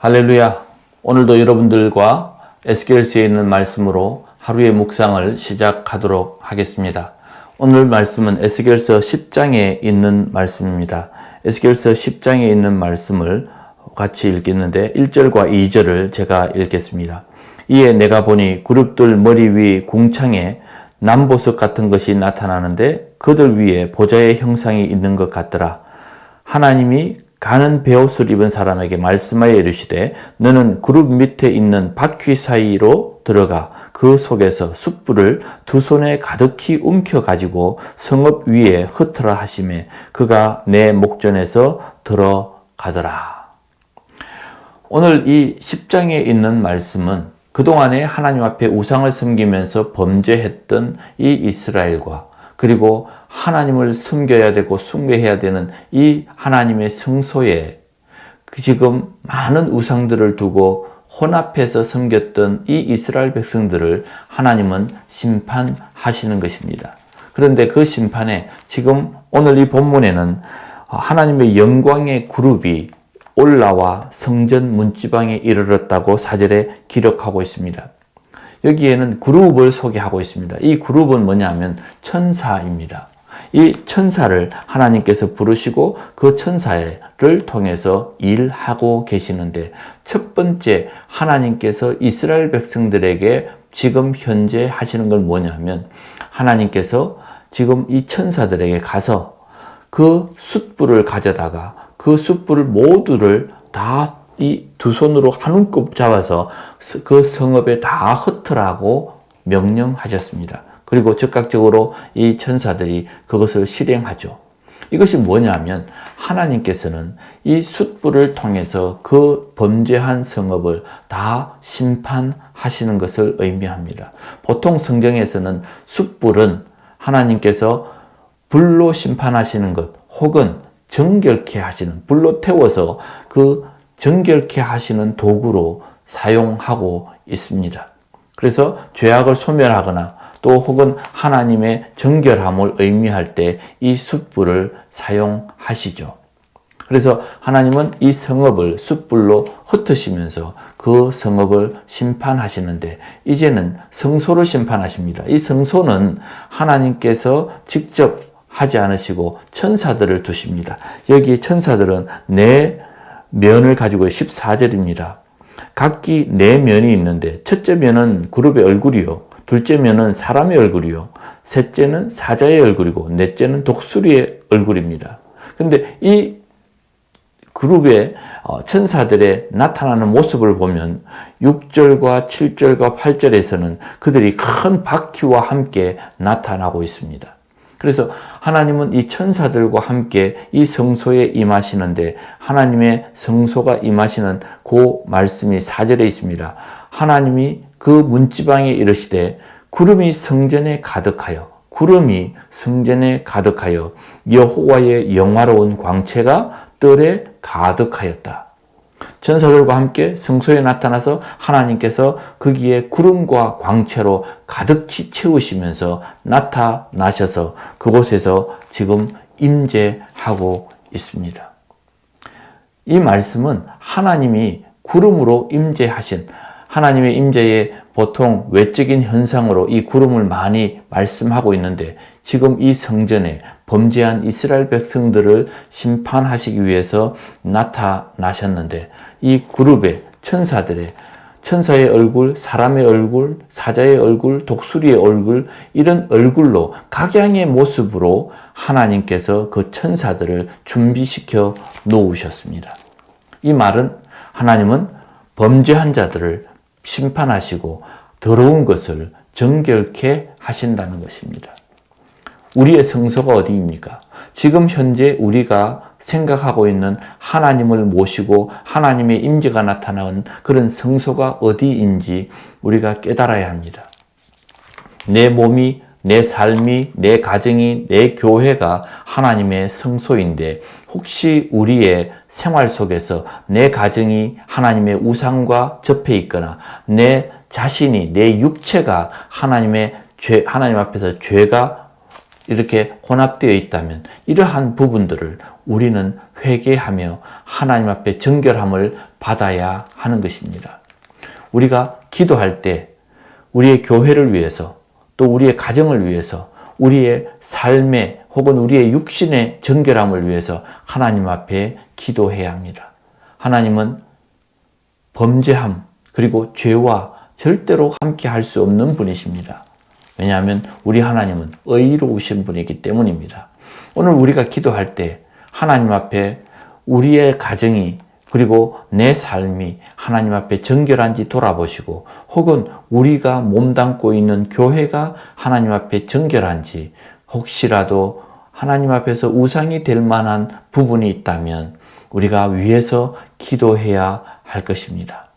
할렐루야. 오늘도 여러분들과 에스겔서에 있는 말씀으로 하루의 묵상을 시작하도록 하겠습니다. 오늘 말씀은 에스겔서 10장에 있는 말씀입니다. 에스겔서 10장에 있는 말씀을 같이 읽겠는데 1절과 2절을 제가 읽겠습니다. 이에 내가 보니 그룹들 머리 위 궁창에 남보석 같은 것이 나타나는데 그들 위에 보좌의 형상이 있는 것 같더라. 하나님이 가는 베옷을 입은 사람에게 말씀하여 이르시되 너는 그룹 밑에 있는 바퀴 사이로 들어가 그 속에서 숯불을 두 손에 가득히 움켜 가지고 성읍 위에 흩어라 하심에 그가 내 목전에서 들어가더라. 오늘 이 10장에 있는 말씀은 그동안에 하나님 앞에 우상을 섬기면서 범죄했던 이 이스라엘과 그리고 하나님을 섬겨야 되고 숭배해야 되는 이 하나님의 성소에 그 지금 많은 우상들을 두고 혼합해서 섬겼던 이 이스라엘 백성들을 하나님은 심판하시는 것입니다. 그런데 그 심판에 지금 오늘 이 본문에는 하나님의 영광의 그룹이 올라와 성전 문지방에 이르렀다고 사절에 기록하고 있습니다. 여기에는 그룹을 소개하고 있습니다. 이 그룹은 뭐냐면 천사입니다. 이 천사를 하나님께서 부르시고 그 천사를 통해서 일하고 계시는데 첫 번째 하나님께서 이스라엘 백성들에게 지금 현재 하시는 건 뭐냐면 하나님께서 지금 이 천사들에게 가서 그 숯불을 가져다가 그 숯불을 모두를 다 이 두 손으로 한 움급 잡아서 그 성읍에 다 흩으라고 명령하셨습니다. 그리고 즉각적으로 이 천사들이 그것을 실행하죠. 이것이 뭐냐면 하나님께서는 이 숯불을 통해서 그 범죄한 성읍을 다 심판하시는 것을 의미합니다. 보통 성경에서는 숯불은 하나님께서 불로 심판하시는 것 혹은 정결케 하시는 불로 태워서 그 정결케 하시는 도구로 사용하고 있습니다. 그래서 죄악을 소멸하거나 또 혹은 하나님의 정결함을 의미할 때 이 숯불을 사용하시죠. 그래서 하나님은 이 성읍을 숯불로 흩으시면서 그 성읍을 심판하시는데 이제는 성소를 심판하십니다. 이 성소는 하나님께서 직접 하지 않으시고 천사들을 두십니다. 여기 천사들은 네 면을 가지고 14절입니다. 각기 네 면이 있는데 첫째 면은 그룹의 얼굴이요. 둘째 면은 사람의 얼굴이요. 셋째는 사자의 얼굴이고 넷째는 독수리의 얼굴입니다. 근데 이 그룹의 어, 천사들의 나타나는 모습을 보면 6절과 7절과 8절에서는 그들이 큰 바퀴와 함께 나타나고 있습니다. 그래서 하나님은 이 천사들과 함께 이 성소에 임하시는데 하나님의 성소가 임하시는 그 말씀이 사절에 있습니다. 하나님이 그 문지방에 이르시되 구름이 성전에 가득하여 구름이 성전에 가득하여 여호와의 영화로운 광채가 뜰에 가득하였다. 천사들과 함께 성소에 나타나서 하나님께서 거기에 구름과 광채로 가득히 채우시면서 나타나셔서 그곳에서 지금 임재하고 있습니다. 이 말씀은 하나님이 구름으로 임재하신 하나님의 임재의 보통 외적인 현상으로 이 구름을 많이 말씀하고 있는데 지금 이 성전에 범죄한 이스라엘 백성들을 심판하시기 위해서 나타나셨는데 이 그룹의 천사들의 천사의 얼굴, 사람의 얼굴, 사자의 얼굴, 독수리의 얼굴, 이런 얼굴로 각양의 모습으로 하나님께서 그 천사들을 준비시켜 놓으셨습니다. 이 말은 하나님은 범죄한 자들을 심판하시고 더러운 것을 정결케 하신다는 것입니다. 우리의 성소가 어디입니까? 지금 현재 우리가 생각하고 있는 하나님을 모시고 하나님의 임재가 나타나는 그런 성소가 어디인지 우리가 깨달아야 합니다. 내 몸이 내 삶이, 내 가정이, 내 교회가 하나님의 성소인데 혹시 우리의 생활 속에서 내 가정이 하나님의 우상과 접해 있거나 내 자신이, 내 육체가 하나님의 죄, 하나님 앞에서 죄가 이렇게 혼합되어 있다면 이러한 부분들을 우리는 회개하며 하나님 앞에 정결함을 받아야 하는 것입니다. 우리가 기도할 때 우리의 교회를 위해서 또 우리의 가정을 위해서 우리의 삶의 혹은 우리의 육신의 정결함을 위해서 하나님 앞에 기도해야 합니다. 하나님은 범죄함 그리고 죄와 절대로 함께 할 수 없는 분이십니다. 왜냐하면 우리 하나님은 의로우신 분이기 때문입니다. 오늘 우리가 기도할 때 하나님 앞에 우리의 가정이 그리고 내 삶이 하나님 앞에 정결한지 돌아보시고 혹은 우리가 몸담고 있는 교회가 하나님 앞에 정결한지 혹시라도 하나님 앞에서 우상이 될 만한 부분이 있다면 우리가 위해서 기도해야 할 것입니다.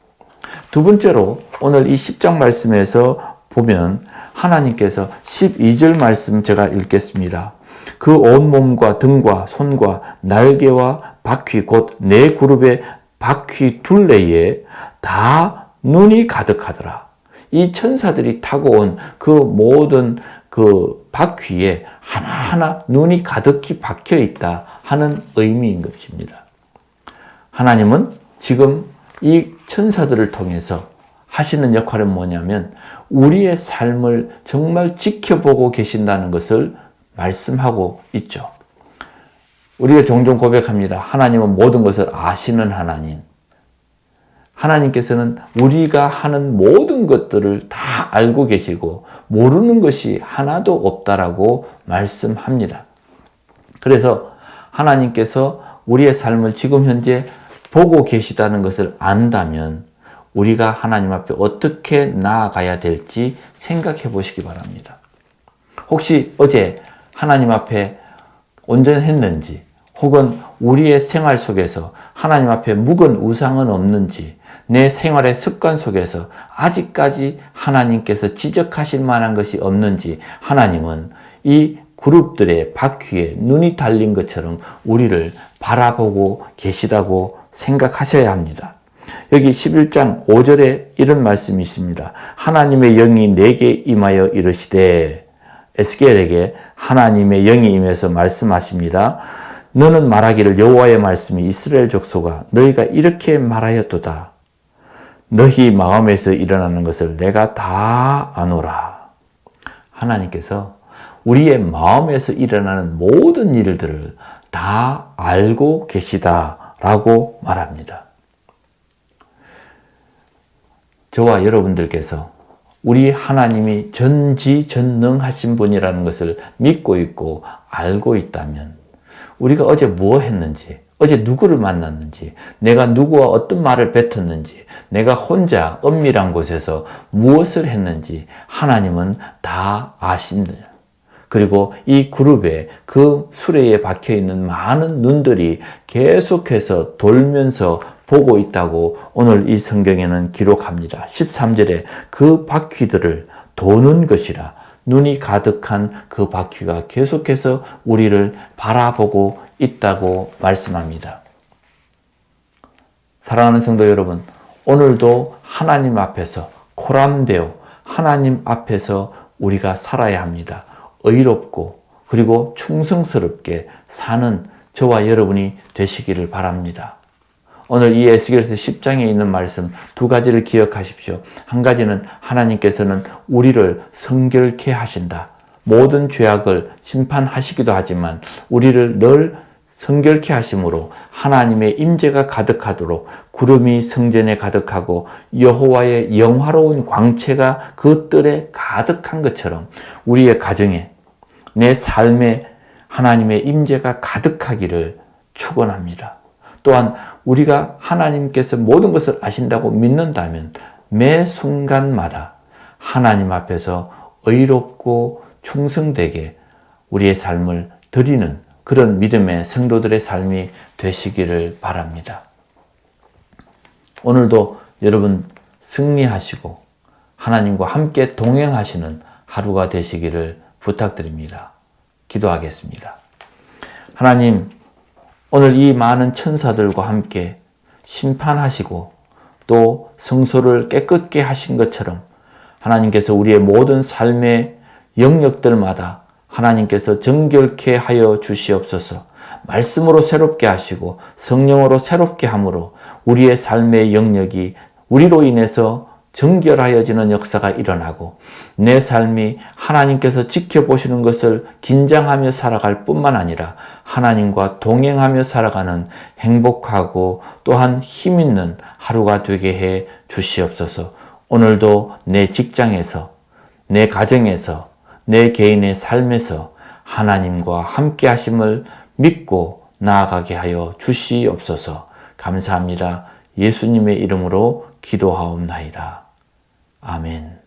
두 번째로 오늘 이 10장 말씀에서 보면 하나님께서 12절 말씀 제가 읽겠습니다. 그 온몸과 등과 손과 날개와 바퀴 곧 네 그룹의 바퀴 둘레에 다 눈이 가득하더라. 이 천사들이 타고 온 그 모든 그 바퀴에 하나하나 눈이 가득히 박혀 있다 하는 의미인 것입니다. 하나님은 지금 이 천사들을 통해서 하시는 역할은 뭐냐면 우리의 삶을 정말 지켜보고 계신다는 것을 말씀하고 있죠. 우리가 종종 고백합니다. 하나님은 모든 것을 아시는 하나님. 하나님께서는 우리가 하는 모든 것들을 다 알고 계시고 모르는 것이 하나도 없다라고 말씀합니다. 그래서 하나님께서 우리의 삶을 지금 현재 보고 계시다는 것을 안다면 우리가 하나님 앞에 어떻게 나아가야 될지 생각해 보시기 바랍니다. 혹시 어제 하나님 앞에 온전했는지 혹은 우리의 생활 속에서 하나님 앞에 묵은 우상은 없는지 내 생활의 습관 속에서 아직까지 하나님께서 지적하실 만한 것이 없는지 하나님은 이 그룹들의 바퀴에 눈이 달린 것처럼 우리를 바라보고 계시다고 생각하셔야 합니다. 여기 11장 5절에 이런 말씀이 있습니다. 하나님의 영이 내게 임하여 이르시되 에스겔에게 하나님의 영이 임해서 말씀하십니다. 너는 말하기를 여호와의 말씀이 이스라엘 족속아 너희가 이렇게 말하였도다. 너희 마음에서 일어나는 것을 내가 다 아노라. 하나님께서 우리의 마음에서 일어나는 모든 일들을 다 알고 계시다라고 말합니다. 저와 여러분들께서 우리 하나님이 전지전능하신 분이라는 것을 믿고 있고 알고 있다면 우리가 어제 뭐 했는지, 어제 누구를 만났는지, 내가 누구와 어떤 말을 뱉었는지, 내가 혼자 은밀한 곳에서 무엇을 했는지 하나님은 다 아십니다. 그리고 이 그룹에 그 수레에 박혀 있는 많은 눈들이 계속해서 돌면서 보고 있다고 오늘 이 성경에는 기록합니다. 13절에 그 바퀴들을 도는 것이라 눈이 가득한 그 바퀴가 계속해서 우리를 바라보고 있다고 말씀합니다. 사랑하는 성도 여러분, 오늘도 하나님 앞에서 코람되어 하나님 앞에서 우리가 살아야 합니다. 의롭고 그리고 충성스럽게 사는 저와 여러분이 되시기를 바랍니다. 오늘 이 에스겔서 10장에 있는 말씀 두 가지를 기억하십시오. 한 가지는 하나님께서는 우리를 성결케 하신다. 모든 죄악을 심판하시기도 하지만 우리를 늘 성결케 하심으로 하나님의 임재가 가득하도록 구름이 성전에 가득하고 여호와의 영화로운 광채가 그 뜰에 가득한 것처럼 우리의 가정에 내 삶에 하나님의 임재가 가득하기를 축원합니다. 또한 우리가 하나님께서 모든 것을 아신다고 믿는다면 매 순간마다 하나님 앞에서 의롭고 충성되게 우리의 삶을 드리는 그런 믿음의 성도들의 삶이 되시기를 바랍니다. 오늘도 여러분 승리하시고 하나님과 함께 동행하시는 하루가 되시기를 부탁드립니다. 기도하겠습니다. 하나님, 오늘 이 많은 천사들과 함께 심판하시고 또 성소를 깨끗게 하신 것처럼 하나님께서 우리의 모든 삶의 영역들마다 하나님께서 정결케 하여 주시옵소서. 말씀으로 새롭게 하시고 성령으로 새롭게 함으로 우리의 삶의 영역이 우리로 인해서 정결하여지는 역사가 일어나고 내 삶이 하나님께서 지켜보시는 것을 긴장하며 살아갈 뿐만 아니라 하나님과 동행하며 살아가는 행복하고 또한 힘 있는 하루가 되게 해 주시옵소서. 오늘도 내 직장에서, 내 가정에서, 내 개인의 삶에서 하나님과 함께 하심을 믿고 나아가게 하여 주시옵소서. 감사합니다. 예수님의 이름으로 기도하옵나이다. 아멘.